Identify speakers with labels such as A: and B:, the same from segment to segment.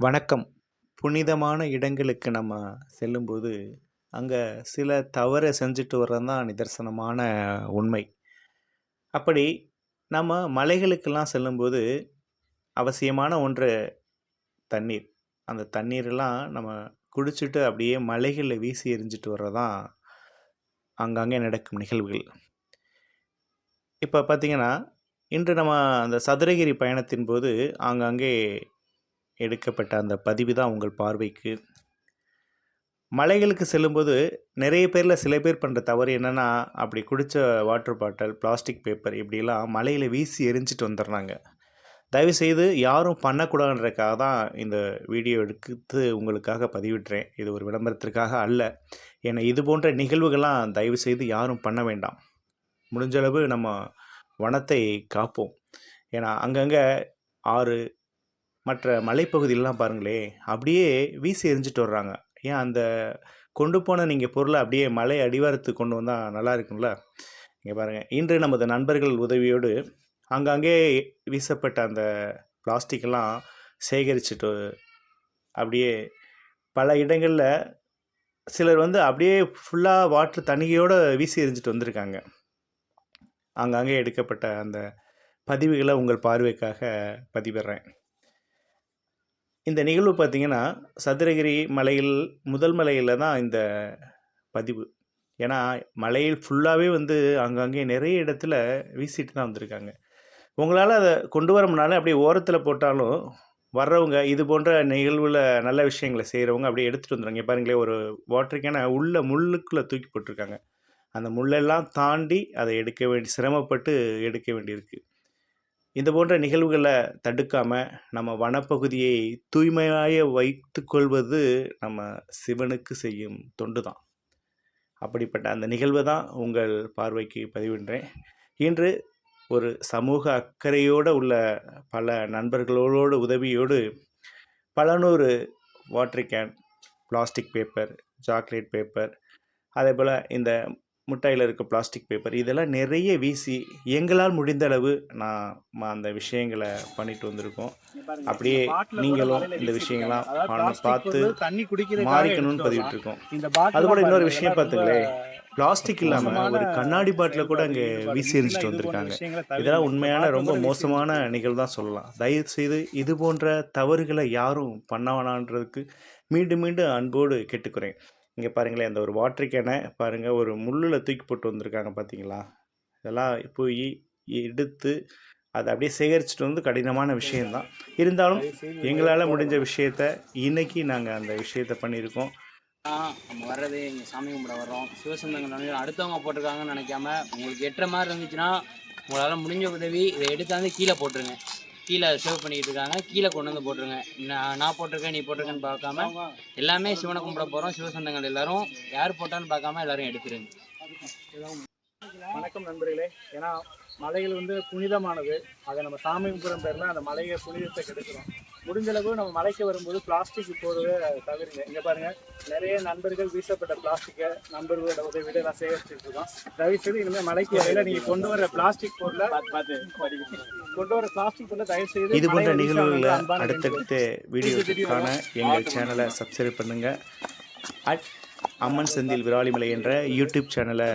A: வணக்கம். புனிதமான இடங்களுக்கு நம்ம செல்லும்போது அங்கே சில தவறை செஞ்சுட்டு வர்றது தான் நிதர்சனமான உண்மை. அப்படி நம்ம மலைகளுக்கெல்லாம் செல்லும்போது அவசியமான ஒன்று தண்ணீர். அந்த தண்ணீரெல்லாம் நம்ம குடிச்சிட்டு அப்படியே மலைகளில் வீசி எரிஞ்சிட்டு வர்றதான் அங்கங்கே நடக்கும் நிகழ்வுகள். இப்போ பார்த்திங்கன்னா இன்று நம்ம அந்த சதுரகிரி பயணத்தின் போது ஆங்காங்கே எடுக்கப்பட்ட அந்த பதிவு தான் உங்கள் பார்வைக்கு. மலைகளுக்கு செல்லும்போது நிறைய பேரில் சில பேர் பண்ணுற தவறு என்னென்னா அப்படி குடித்த வாட்டர் பாட்டில் பிளாஸ்டிக் பேப்பர் இப்படிலாம் மலையில் வீசி எரிஞ்சிட்டு வந்துடுறாங்க. தயவுசெய்து யாரும் பண்ணக்கூடாதுன்றதுக்காக தான் இந்த வீடியோ எடுத்து உங்களுக்காக பதிவிடுறேன். இது ஒரு விளம்பரத்திற்காக அல்ல. ஏன்னா இது போன்ற நிகழ்வுகள்லாம் தயவுசெய்து யாரும் பண்ண வேண்டாம். முடிஞ்சளவு நம்ம வனத்தை காப்போம். ஏன்னா அங்கங்கே ஆறு மற்ற மலைப்பகுதியிலலாம் பாருங்களே அப்படியே வீசி எறிஞ்சிட்டு வர்றாங்க. ஏன் அந்த கொண்டு போன நீங்கள் பொருளை அப்படியே மலை அடிவாரத்துக்கு கொண்டு வந்தால் நல்லா இருக்கும்ல? இங்கே பாருங்கள் இன்று நமது நண்பர்கள் உதவியோடு அங்கங்கே வீசப்பட்ட அந்த பிளாஸ்டிக்கெல்லாம் எல்லாம் சேகரிச்சுட்டு அப்படியே பல இடங்களில் சிலர் வந்து அப்படியே ஃபுல்லாக வாட்ரு தண்ணியோடு வீசி எறிஞ்சிட்டு வந்திருக்காங்க. அங்கங்கே எடுக்கப்பட்ட அந்த பதிவுகளை உங்கள் பார்வைக்காக பதிவிடுறேன். இந்த நிகழ்வு பார்த்தீங்கன்னா சதுரகிரி மலையில் முதல் மலையில் தான் இந்த பதிவு. ஏன்னா மலையில் ஃபுல்லாகவே வந்து அங்கங்கே நிறைய இடத்துல வீசிட்டு தான் வந்திருக்காங்க. உங்களால் அதை கொண்டு வர முடியல அப்படியே ஓரத்தில் போட்டாலும் வர்றவங்க இது போன்ற நிகழ்வில் நல்ல விஷயங்களை செய்கிறவங்க அப்படியே எடுத்துகிட்டு வந்துடுறாங்க பாருங்களேன் ஒரு வாட்டருக்கான கேனை உள்ள முள்ளுக்குள்ளே தூக்கி போட்டிருக்காங்க. அந்த முள்ளெல்லாம் தாண்டி அதை எடுக்க வேண்டி சிரமப்பட்டு எடுக்க வேண்டியிருக்கு. இந்த போன்ற நிகழ்வுகளை தடுக்காமல் நம்ம வனப்பகுதியை தூய்மையாக வைத்துக்கொள்வது நம்ம சிவனுக்கு செய்யும் தொண்டு தான் அப்படிப்பட்ட அந்த நிகழ்வை தான் உங்கள் பார்வைக்கு பதிவிடுறேன். இன்று ஒரு சமூக அக்கறையோடு உள்ள பல நண்பர்களோடு உதவியோடு பல நூறு water can plastic paper chocolate paper அதே போல் இந்த முட்டையில் இருக்க பிளாஸ்டிக் பேப்பர் இதெல்லாம் நிறைய வீசி எங்களால் முடிந்த அளவு நான் அந்த விஷயங்களை பண்ணிட்டு வந்திருக்கோம் அப்படியே நீங்களும் இந்த விஷயங்கள்லாம் பார்த்து மாறிக்கணும்னு
B: எடுத்துட்டு
A: பதிவிட்டு இருக்கோம்
B: வரலாம். இந்த பாட்டில்
A: அது கூட இன்னொரு விஷயம் பார்த்துங்களே பிளாஸ்டிக் இல்லாமல் ஒரு கண்ணாடி பாட்டில் கூட அங்கே. வீசி
B: போன்ற
A: வந்திருக்காங்க. இதெல்லாம் உண்மையான ரொம்ப மோசமான நிகழ்வு தான் சொல்லலாம் தயவு செய்து இது போன்ற தவறுகளை யாரும் பண்ண வேணான்றதுக்கு மீண்டும் மீண்டும் அன்போடு கேட்டுக்கிறேன் இங்கே பாருங்களேன் அந்த ஒரு வாட்டர் கேனை பாருங்கள் ஒரு முள்ளில் தூக்கி போட்டு வந்திருக்காங்க பார்த்தீங்களா? இதெல்லாம் போய் எடுத்து அதை அப்படியே சேகரிச்சுட்டு வந்து கடினமான விஷயம்தான். இருந்தாலும் எங்களால் முடிஞ்ச விஷயத்த இன்னைக்கு நாங்கள் அந்த விஷயத்த பண்ணியிருக்கோம்.
C: நம்ம வர்றது இங்கே சாமி கும்பிட வர்றோம். சிவசந்தங்கள் அடுத்தவங்க போட்டிருக்காங்கன்னு நினைக்காம உங்களுக்கு எட்டுற மாதிரி இருந்துச்சுன்னா உங்களால் முடிஞ்ச உதவி இதை எடுத்தாந்து கீழே போட்டுருங்க. கீழே சேவ் பண்ணிக்கிட்டு இருக்காங்க கீழே கொண்டு வந்து போட்டுருங்க. நான் நான் போட்டிருக்கேன் நீ போட்டிருக்கேன்னு பார்க்காம எல்லாமே சிவனை கும்பிட போகிறோம் சிவசந்தங்கள் எல்லாரும் யார் போட்டான்னு பார்க்காம எல்லாரும் எடுத்துருங்க.
B: வணக்கம் நண்பர்களே. ஏன்னா மலைகள் வந்து புனிதமானது. அதை நம்ம சாமி கும்பிடும் பேரில் அந்த மலையை புனிதத்தை கெடுக்கிறோம். முடிஞ்ச அளவு நம்ம மலைக்கு வரும்போது பிளாஸ்டிக் போடுறத தவிருங்க இங்கே பாருங்க நிறைய நண்பர்கள் வீசப்பட்ட பிளாஸ்டிக்கை நண்பர்களோட உதவியோட நான் சேகரிச்சுட்டு இருக்கோம் தயவு செய்து இனிமேல் மலைக்கு வரையில நீங்க கொண்டு வர பிளாஸ்டிக் பொருளை கொண்டு வர பிளாஸ்டிக் பொருளை தயவு செய்து
A: இது போன்ற
B: மலையில வீசாதீங்க.
A: நிகழ்வுகளை
B: அன்பான வேண்டுகோள்.
A: அடுத்தடுத்த வீடியோக்கான எங்கள் சேனலை சப்ஸ்கிரைப் பண்ணுங்க அட் அம்மன் செந்தில் விராலிமலை என்ற யூடியூப் சேனலை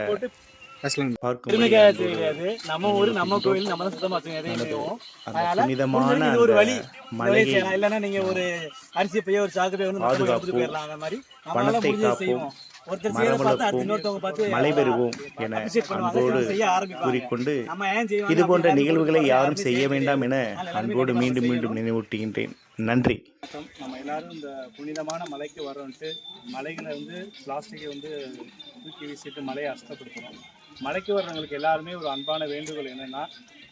B: நம்ம ஊரு நம்ம கோயில் நம்ம தான் சுத்தமா இது ஒரு வழி இல்லைன்னா நீங்க ஒரு அரிசி பைய ஒரு சாக்கு பைய வந்து. போயிடலாம். அந்த மாதிரி நம்மளால செய்வோம்.
A: பெறுவோம் என அன்போடு கூறிக்கொண்டு போன்ற நிகழ்வுகளை யாரும் செய்ய வேண்டாம் என அன்போடு மீண்டும் மீண்டும் நினைவூட்டுகின்றேன். நன்றி.
B: நம்ம எல்லாரும் இந்த புனிதமான மலைக்கு வரோன்ட்டு மலைகளை வந்து பிளாஸ்டிக்கை வந்து தூக்கி வீசிட்டு மலையை அசுத்தப்படுத்துறோம் மலைக்கு வர்றவங்களுக்கு எல்லாருமே ஒரு அன்பான வேண்டுகோள் என்னென்னா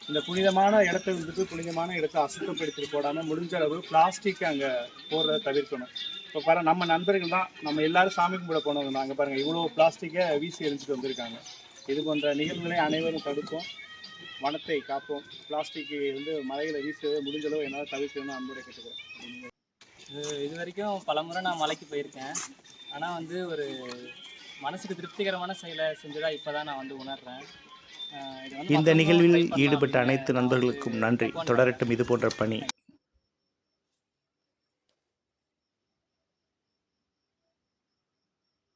B: இந்த புனிதமான இடத்த இருந்துட்டு புனிதமான இடத்த அசுத்தப்படுத்திட்டு போடாமல் முடிஞ்ச அளவு பிளாஸ்டிக் அங்கே போடுறத தவிர்க்கணும். இப்போ பாரு நம்ம நண்பர்கள் தான் நம்ம எல்லாரும் சாமி கும்பிட போனவங்க தான். அங்கே பாருங்கள் இவ்வளோ பிளாஸ்டிக்கை வீசி எரிஞ்சிட்டு வந்திருக்காங்க. இது போன்ற நிகழ்வுகளை அனைவரும் தடுப்போம் வனத்தை காப்போம். பிளாஸ்டிக் வந்து மலையில் வீசுவதை முடிஞ்ச அளவு என்னால் தவிர்க்கணும்னு அன்புரை கேட்டுக்கிறேன்
C: இது இது வரைக்கும் பல முறை நான் மலைக்கு போயிருக்கேன். ஆனால் வந்து ஒரு மனசுக்கு திருப்திகரமான செயலை செஞ்சதா இப்போ தான் நான் வந்து உணர்றேன்.
A: இந்த நிகழ்வில் ஈடுபட்ட அனைத்து நண்பர்களுக்கும் நன்றி. தொடரட்டும். இது போன்ற பணி.